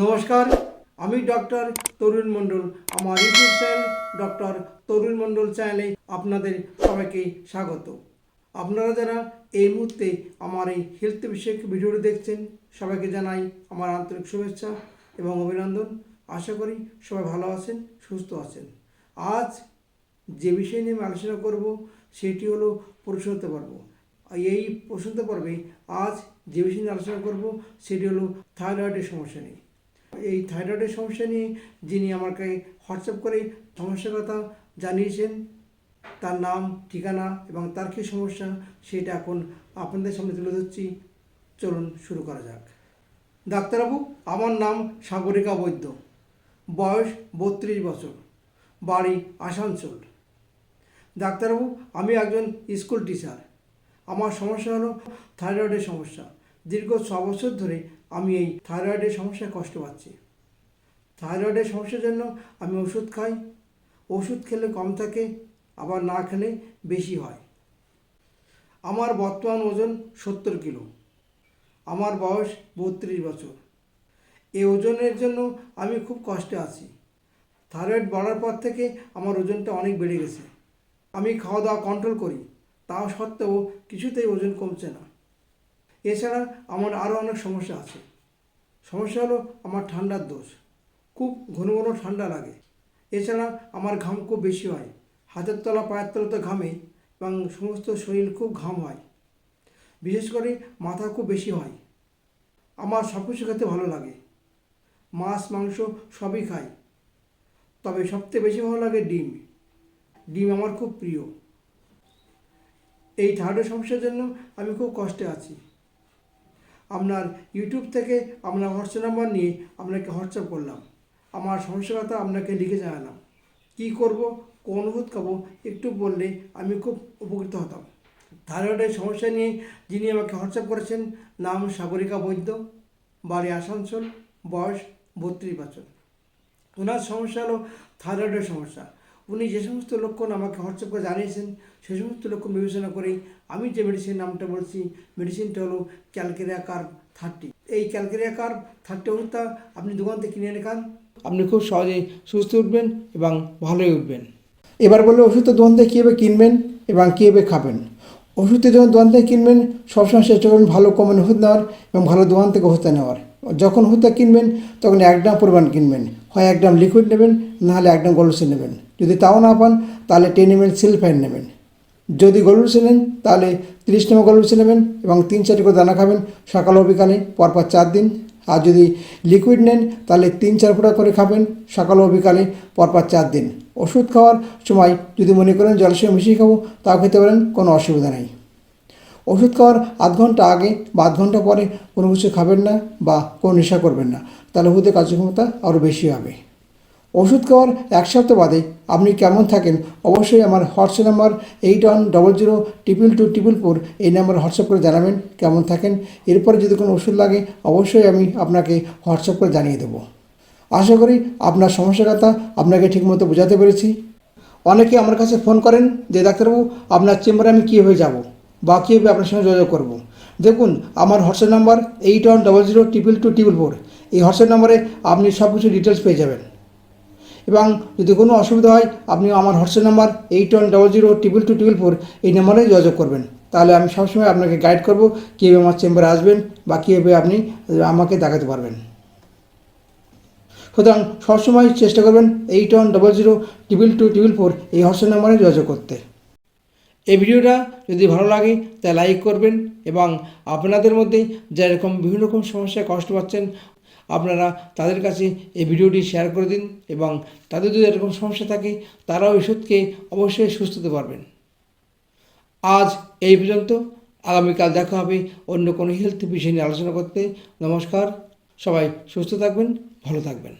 নমস্কার, আমি ডক্টর তরুণ মণ্ডল। আমার YouTube channel doctor Tarun Mondal চ্যানেলে আপনাদের সবাইকে স্বাগত। আপনারা যারা এই মুহূর্তে আমার এই হেলথ বিষয়ক ভিডিওটি দেখছেন, সবাইকে জানাই আমার আন্তরিক শুভেচ্ছা এবং অভিনন্দন। আশা করি সবাই ভালো আছেন, সুস্থ আছেন। আজ যে বিষয় নিয়ে আমি আলোচনা করব, সেটি হলো পুরুষত্ব পর্ব। এই প্রশ্নত পর্বে আজ যে বিষয় নিয়ে আলোচনা করব, সেটি হলো থাইরয়েডের সমস্যা নিয়ে। এই থাইরয়েডের সমস্যা নিয়ে যিনি আমাকে হোয়াটসঅ্যাপ করে সমস্যার কথা জানিয়েছেন, তার নাম, ঠিকানা এবং তার কী সমস্যা সেটা এখন আপনাদের সামনে তুলে ধরছি। চলুন শুরু করা যাক। ডাক্তারবাবু, আমার নাম সাগরিকা বৈদ্য। বয়স বত্রিশ বছর। বাড়ি আসানসোল। ডাক্তারবাবু, আমি একজন স্কুল টিচার। আমার সমস্যা হলো থাইরয়েডের সমস্যা। দীর্ঘ ছ বছর ধরে আমি এই থাইরয়েডের সমস্যায় কষ্ট পাচ্ছি। থাইরয়েডের সমস্যার জন্য আমি ওষুধ খাই, ওষুধ খেলে কম থাকে, আবার না খেলে বেশি হয়। আমার বর্তমান ওজন সত্তর কিলো, আমার বয়স বত্রিশ বছর। এই ওজনের জন্য আমি খুব কষ্টে আছি। থাইরয়েড বাড়ার পর থেকে আমার ওজনটা অনেক বেড়ে গেছে। আমি খাওয়া দাওয়া কন্ট্রোল করি, তাও সত্ত্বেও কিছুতেই ওজন কমছে না। এছাড়া আমার আরও অনেক সমস্যা আছে। সমস্যা হলো আমার ঠান্ডার দোষ। খুব ঘন ঘন ঠান্ডা লাগে। এছাড়া আমার ঘাম খুব বেশি হয়। হাতের তলা, পায়ের তলাতে ঘামে এবং সমস্ত শরীর খুব ঘাম হয়। বিশেষ করে মাথা খুব বেশি হয়। আমার সব কিছু খেতে ভালো লাগে। মাছ, মাংস সবই খাই। তবে সবচেয়ে বেশি ভালো লাগে ডিম। ডিম আমার খুব প্রিয়। এই থার্ডের সমস্যার জন্য আমি খুব কষ্টে আছি। আপনার ইউটিউব থেকে আপনার হোয়াটসঅ্যাপ নাম্বার নিয়ে আপনাকে হোয়াটসঅ্যাপ করলাম। আমার সমস্যার কথা আপনাকে লিখে জানালাম। কী করব, কোন ওষুধ খাব, একটু বললে আমি খুব উপকৃত হতাম। থাইরয়েডের সমস্যা নিয়ে যিনি আমাকে হোয়াটসঅ্যাপ করেছেন, নাম সাগরিকা বৈদ্য, বাড়ি আসানসোল, বয়স বত্রিশ বছর। ওনার সমস্যা হলো থাইরয়েডের সমস্যা। উনি যে সমস্ত লক্ষণ আমাকে হোয়াটসঅ্যাপ করে জানিয়েছেন সেই সমস্ত লক্ষণ বিবেচনা করেই আমি যে মেডিসিন নামটা বলছি মেডিসিনটা হলো ক্যালকেরিয়া কার্ভ থার্টি এই ক্যালকেরিয়া কার্ভ থার্টি ওষুধটা আপনি দোকান থেকে কিনে এনে খান। আপনি খুব সহজেই সুস্থ উঠবেন এবং ভালোই উঠবেন। এবার বললে ওষুধটা দোকান থেকে কীভাবে কিনবেন এবং কীভাবে খাবেন? ওষুধটা যখন দোকান থেকে কিনবেন, সবসময় চেষ্টা করবেন ভালো কমেন ওষুধ নেওয়ার এবং ভালো দোকান থেকে ওষুধটা নেওয়ার। যখন ওষুধটা কিনবেন, তখন এক গ্রাম পরিমাণ কিনবেন। হয় এক গ্রাম লিকুইড নেবেন, নাহলে এক গ্রাম গলুসে নেবেন। যদি তাও না পান, তাহলে টেন এম এল সিলফাইন নেবেন। যদি গলুসে নেন, তাহলে তিরিশ নম্বর গলুসে নেবেন এবং তিন চারটি করে দানা খাবেন সকাল ও বিকালে, পরপর চার দিন। আর যদি লিকুইড নেন, তাহলে তিন চার ফোঁটা করে খাবেন সকাল ও বিকালে, পরপর চার দিন। ওষুধ খাওয়ার সময় যদি মনে করেন সঙ্গে মিশিয়ে খাব, তাও খেতে পারেন, কোনো অসুবিধা নেই। ওষুধ খাওয়ার আধ ঘণ্টা আগে বা আধ ঘণ্টা পরে কোনো কিছু খাবেন না বা কোনো নেশা করবেন না, তাহলে ওষুধের কার্যক্ষমতা আরও বেশি হবে। ওষুধ খাওয়ার এক সপ্তাহ বাদে আপনি কেমন থাকেন অবশ্যই আমার WhatsApp number eight one double zero triple two triple four এই নাম্বার হোয়াটসঅ্যাপ করে জানাবেন কেমন থাকেন। এরপরে যদি কোনো ওষুধ লাগে অবশ্যই আমি আপনাকে হোয়াটসঅ্যাপ করে জানিয়ে দেবো। আশা করি আপনার সমস্যার কথা আপনাকে ঠিকমতো বোঝাতে পেরেছি। অনেকে আমার কাছে ফোন করেন যে, ডাক্তারবাবু, আপনার চেম্বারে আমি কীভাবে যাব? বা কীভাবে আপনার সঙ্গে যোগাযোগ করব। দেখুন, আমার WhatsApp number eight one double zero triple two triple four এই হোয়াটসঅ্যাপ নাম্বারে আপনি সব কিছু ডিটেলস পেয়ে যাবেন। এবং যদি কোনো অসুবিধা হয় আপনি আমার WhatsApp number eight one double zero triple two triple four এই নাম্বারে যোগাযোগ করবেন। তাহলে আমি সবসময় আপনাকে গাইড করব কীভাবে আমার চেম্বারে আসবেন বা কীভাবে আপনি আমাকে দেখাতে পারবেন। সুতরাং সবসময় চেষ্টা করবেন eight one double zero triple two triple four এই হোয়াটসঅ্যাপ নাম্বারে যোগাযোগ করতে। এই ভিডিওটা যদি ভালো লাগে তা লাইক করবেন এবং আপনাদের মধ্যে যা এরকম বিভিন্ন রকম সমস্যায় কষ্ট পাচ্ছেন, আপনারা তাদের কাছে এই ভিডিওটি শেয়ার করে দিন এবং তাদের যদি এরকম সমস্যা থাকে, তারাও ওষুধকে অবশ্যই সুস্থ হতে পারবেন। আজ এই পর্যন্ত। আগামীকাল দেখা হবে অন্য কোনো হেলথ বিষয় নিয়ে আলোচনা করতে। নমস্কার। সবাই সুস্থ থাকবেন, ভালো থাকবেন।